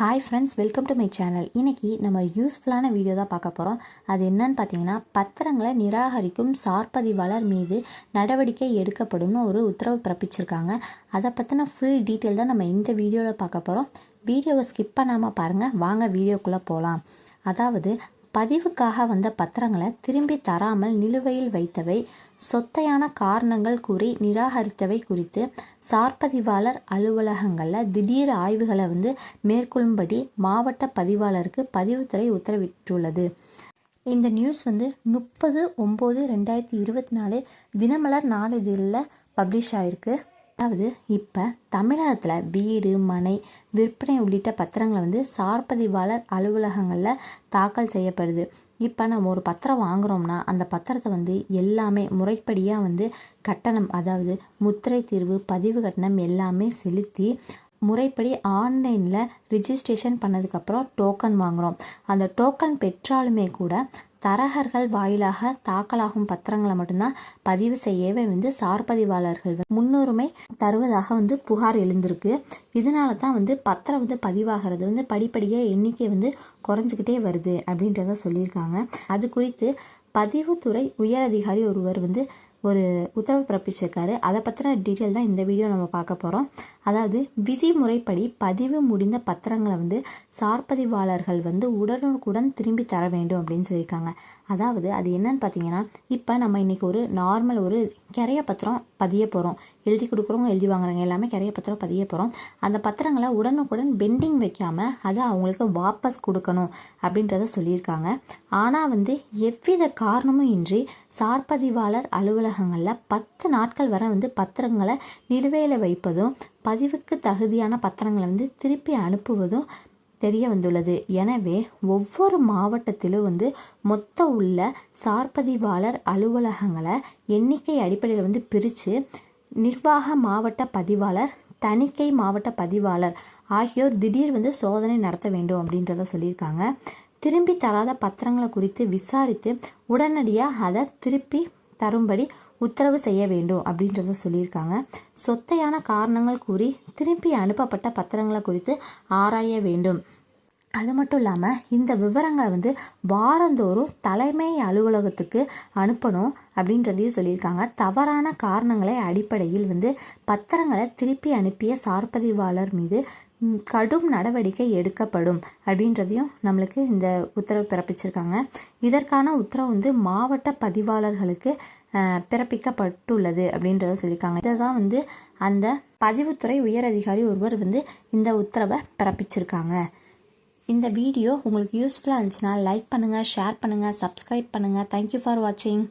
Hi friends welcome to my channel இன்னைக்கு நம்ம யூஸ்ஃபுல்லான வீடியோ தான் பார்க்க போகிறோம் அது என்னன்னு பார்த்தீங்கன்னா பத்திரங்களை நிராகரிக்கும் சார்பதிவாளர் மீது நடவடிக்கை எடுக்கப்படும்னு ஒரு உத்தரவு பிறப்பிச்சிருக்காங்க. அதை பற்றின ஃபுல் டீட்டெயில் தான் நம்ம இந்த வீடியோவில் பார்க்க போகிறோம் வீடியோவை ஸ்கிப் பண்ணாமல் பாருங்கள் வாங்க வீடியோக்குள்ளே போகலாம் அதாவது பதிவுக்காக வந்த பத்திரங்களை திரும்பி தராமல் நிலுவையில் வைத்தவை சொத்தையான காரணங்கள் கூறி நிராகரித்தவை குறித்து சார்பதிவாளர் அலுவலகங்களில் திடீர் ஆய்வுகளை வந்து மேற்கொள்ளும்படி மாவட்ட பதிவாளருக்கு பதிவுத்துறை உத்தரவிட்டுள்ளது. இந்த நியூஸ் வந்து முப்பது ஒம்பது ரெண்டாயிரத்தி இருபத்தி நாலு தினமலர் நாளிதழில் பப்ளிஷ் ஆயிருக்கு. அதாவது இப்போ தமிழகத்தில் வீடு மனை விற்பனை உள்ளிட்ட பத்திரங்களை வந்து சார்பதிவாளர் அலுவலகங்களில் தாக்கல் செய்யப்படுது. இப்போ நம்ம ஒரு பத்திரம் வாங்குறோம்னா அந்த பத்திரத்தை வந்து எல்லாமே முறைப்படியாக வந்து கட்டணம் அதாவது முத்திரை தீர்வு பதிவு கட்டணம் எல்லாமே செலுத்தி முறைப்படி ஆன்லைனில் ரிஜிஸ்ட்ரேஷன் பண்ணதுக்கப்புறம் டோக்கன் வாங்குகிறோம் அந்த டோக்கன் பெற்றாலுமே கூட தரகர்கள் வாயிலாக தாக்கலாகும் பத்திரங்களை மட்டும்தான் பதிவு செய்யவே வந்து சார்பதிவாளர்கள் முன்னுரிமை தருவதாக வந்து புகார் எழுந்திருக்கு. இதனால தான் வந்து பத்திரம் வந்து பதிவாகிறது வந்து படிப்படியாக எண்ணிக்கை வந்து குறைஞ்சிக்கிட்டே வருது அப்படின்றத சொல்லியிருக்காங்க. அது குறித்து பதிவுத்துறை உயரதிகாரி ஒருவர் வந்து ஒரு உத்தரவு பிறப்பிச்சிருக்காரு. அதை பற்றின டீட்டெயில் தான் இந்த வீடியோ நம்ம பார்க்க போகிறோம் அதாவது விதிமுறைப்படி பதிவு முடிந்த பத்திரங்களை வந்து சார்பதிவாளர்கள் வந்து உடனுக்குடன் திரும்பி தர வேண்டும் அப்படின்னு சொல்லியிருக்காங்க. அதாவது அது என்னன்னு பார்த்தீங்கன்னா இப்போ நம்ம இன்றைக்கி ஒரு நார்மல் ஒரு கிரைய பத்திரம் பதிய போகிறோம் எழுதி கொடுக்குறவங்க எழுதி வாங்குறவங்க எல்லாமே கிரைய பத்திரம் பதிய போகிறோம் அந்த பத்திரங்களை உடனுக்குடன் பெண்டிங் வைக்காமல் அதை அவங்களுக்கு வாபஸ் கொடுக்கணும் அப்படின்றத சொல்லியிருக்காங்க. ஆனால் வந்து எவ்வித காரணமும் இன்றி சார்பதிவாளர் அலுவலகங்களில் பத்து நாட்கள் வரை வந்து பத்திரங்களை நிலுவையில் வைப்பதும் பதிவுக்கு தகுதியான பத்திரங்களை வந்து திருப்பி அனுப்புவதும் தெரிய வந்துள்ளது. எனவே ஒவ்வொரு மாவட்டத்திலும் வந்து மொத்த உள்ள சார்பதிவாளர் அலுவலகங்களை எண்ணிக்கை அடிப்படையில் வந்து பிரித்து நிர்வாக மாவட்ட பதிவாளர் தணிக்கை மாவட்ட பதிவாளர் ஆகியோர் திடீர் வந்து சோதனை நடத்த வேண்டும் அப்படின்றத சொல்லியிருக்காங்க. திரும்பி தராத பத்திரங்களை குறித்து விசாரித்து உடனடியாக அதை திருப்பி தரும்படி உத்தரவு செய்ய வேண்டும் அப்படின்றத சொல்லியிருக்காங்க. சொத்தையான காரணங்கள் கூறி திருப்பி அனுப்பப்பட்ட பத்திரங்களை குறித்து ஆராய வேண்டும். அது மட்டும் இல்லாமல் இந்த விவரங்களை வந்து வாரந்தோறும் தலைமை அலுவலகத்துக்கு அனுப்பணும் அப்படின்றதையும் சொல்லியிருக்காங்க. தவறான காரணங்களை அடிப்படையில் வந்து பத்திரங்களை திருப்பி அனுப்பிய சார்பதிவாளர் மீது கடும் நடவடிக்கை எடுக்கப்படும் அப்படின்றதையும் நம்மளுக்கு இந்த உத்தரவு பிறப்பிச்சிருக்காங்க. இதற்கான உத்தரவு வந்து மாவட்ட பதிவாளர்களுக்கு பிறப்பிக்கப்பட்டுள்ளது அப்படின்றத சொல்லியிருக்காங்க. இதை தான் வந்து அந்த பதிவுத்துறை உயர் அதிகாரி ஒருவர் வந்து இந்த உத்தரவை பிறப்பிச்சிருக்காங்க. இந்த வீடியோ உங்களுக்கு யூஸ்ஃபுல்லாக இருந்துச்சுன்னா லைக் பண்ணுங்கள் ஷேர் பண்ணுங்கள் சப்ஸ்கிரைப் பண்ணுங்கள் தேங்க்யூ ஃபார் வாட்சிங்